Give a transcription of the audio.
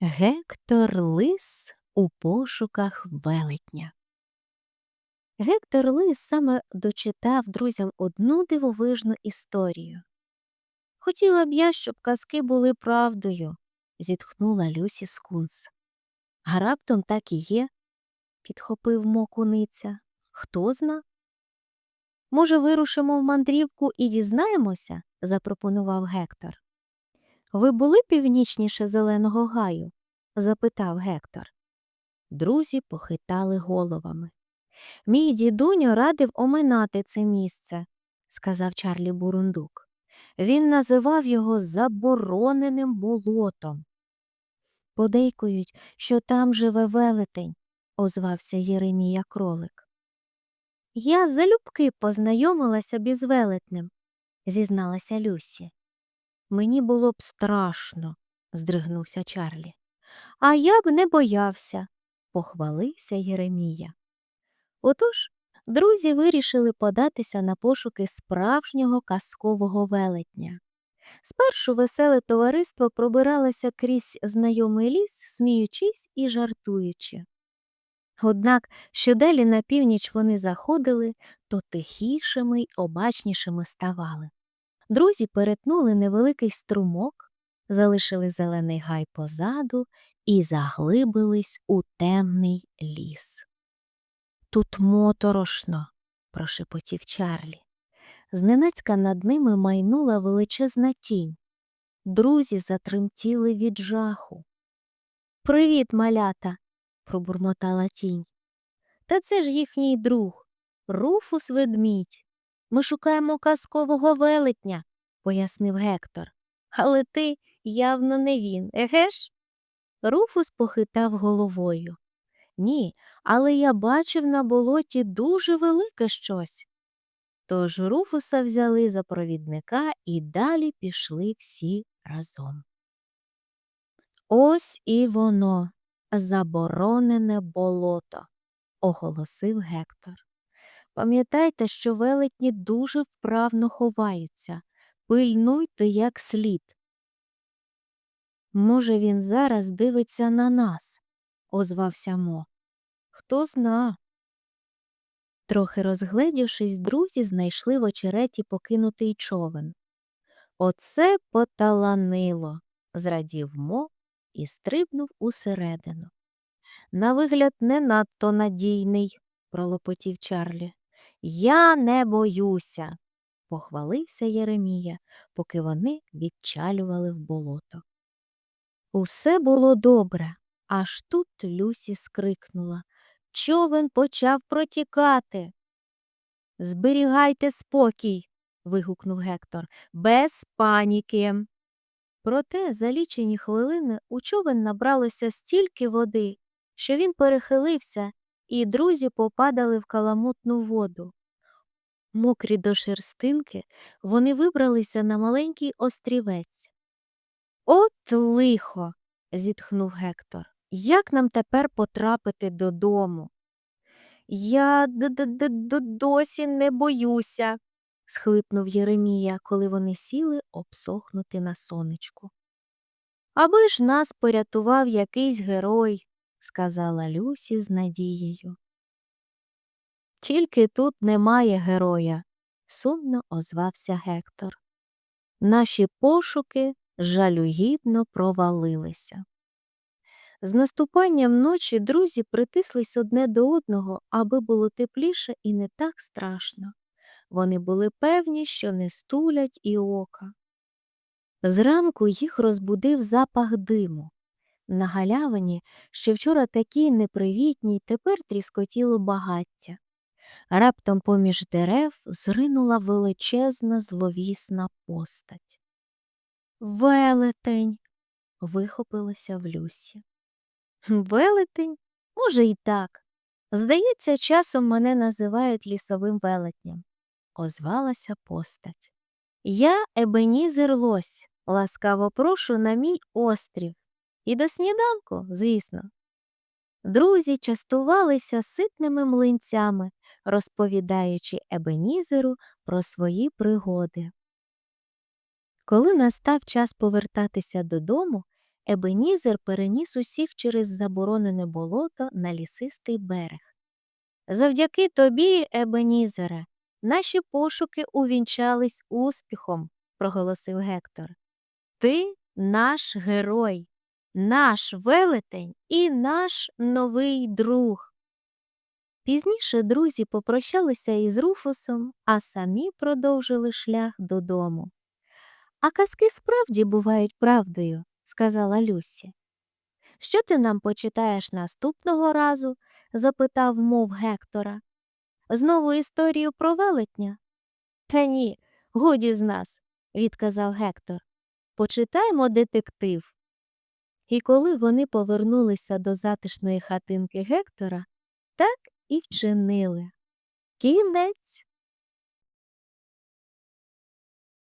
Гектор Лис у пошуках велетня. Гектор Лис саме дочитав друзям одну дивовижну історію. Хотіла б я, щоб казки були правдою, зітхнула Люсі Скунс. А раптом так і є, підхопив мокуниця. Хто зна? Може, вирушимо в мандрівку і дізнаємося? запропонував Гектор. Ви були північніше зеленого гаю? запитав Гектор. Друзі похитали головами. Мій дідуньо радив оминати це місце, сказав Чарлі Бурундук. Він називав його забороненим болотом. Подейкують, що там живе велетень, озвався Єремія кролик. Я залюбки познайомилася б із велетнем, зізналася Люсі. Мені було б страшно, здригнувся Чарлі. А я б не боявся, похвалився Єремія. Отож, друзі вирішили податися на пошуки справжнього казкового велетня. Спершу веселе товариство пробиралося крізь знайомий ліс, сміючись і жартуючи. Однак, що далі на північ вони заходили, то тихішими й обачнішими ставали. Друзі перетнули невеликий струмок, залишили зелений гай позаду і заглибились у темний ліс. Тут моторошно, прошепотів Чарлі. Зненацька над ними майнула величезна тінь. Друзі затремтіли від жаху. Привіт, малята, пробурмотала тінь. Та це ж їхній друг, Руфус ведмідь. Ми шукаємо казкового велетня, пояснив Гектор. Але ти явно не він, еге ж? Руфус похитав головою. Ні, але я бачив на болоті дуже велике щось. Тож Руфуса взяли за провідника і далі пішли всі разом. Ось і воно, заборонене болото, оголосив Гектор. Пам'ятайте, що велетні дуже вправно ховаються. Пильнуйте як слід. Може, він зараз дивиться на нас, озвався Мо. Хто зна. Трохи розгледівшись, друзі знайшли в очереті покинутий човен. Оце поталанило, зрадів Мо і стрибнув усередину. На вигляд, не надто надійний, пролопотів Чарлі. Я не боюся, похвалився Єремія, поки вони відчалювали в болото. Усе було добре, аж тут Люсі скрикнула. Човен почав протікати. Зберігайте спокій. вигукнув Гектор, без паніки. Проте за лічені хвилини у човен набралося стільки води, що він перехилився, і друзі попадали в каламутну воду. Мокрі до шерстинки, вони вибралися на маленький острівець. От лихо. зітхнув Гектор. Як нам тепер потрапити додому? Я д д д д досі не боюся, схлипнув Єремія, коли вони сіли обсохнути на сонечку. Аби ж нас порятував якийсь герой, сказала Люсі з надією. Тільки тут немає героя, сумно озвався Гектор. Наші пошуки жалюгідно провалилися. З наступанням ночі друзі притислись одне до одного, аби було тепліше і не так страшно. Вони були певні, що не стулять і ока. Зранку їх розбудив запах диму. На галявині, що вчора такій непривітній, тепер тріскотіло багаття. Раптом поміж дерев зринула величезна зловісна постать. Велетень. вихопилося в Люсі. Велетень? Може, й так. Здається, часом мене називають лісовим велетням, озвалася постать. Я Ебенізер Лось, ласкаво прошу на мій острів. І до сніданку, звісно. Друзі частувалися ситними млинцями, розповідаючи Ебенізеру про свої пригоди. Коли настав час повертатися додому, Ебенізер переніс усіх через заборонене болото на лісистий берег. Завдяки тобі, Ебенізере, наші пошуки увінчались успіхом, проголосив Гектор. Ти наш герой, наш велетень і наш новий друг. Пізніше друзі попрощалися із Руфусом, а самі продовжили шлях додому. А казки справді бувають правдою, сказала Люсі. Що ти нам почитаєш наступного разу? запитав мов Гектора. Знову історію про велетня? Та ні, годі з нас, відказав Гектор. Почитаймо детектив. І коли вони повернулися до затишної хатинки Гектора, так і вчинили. Кінець.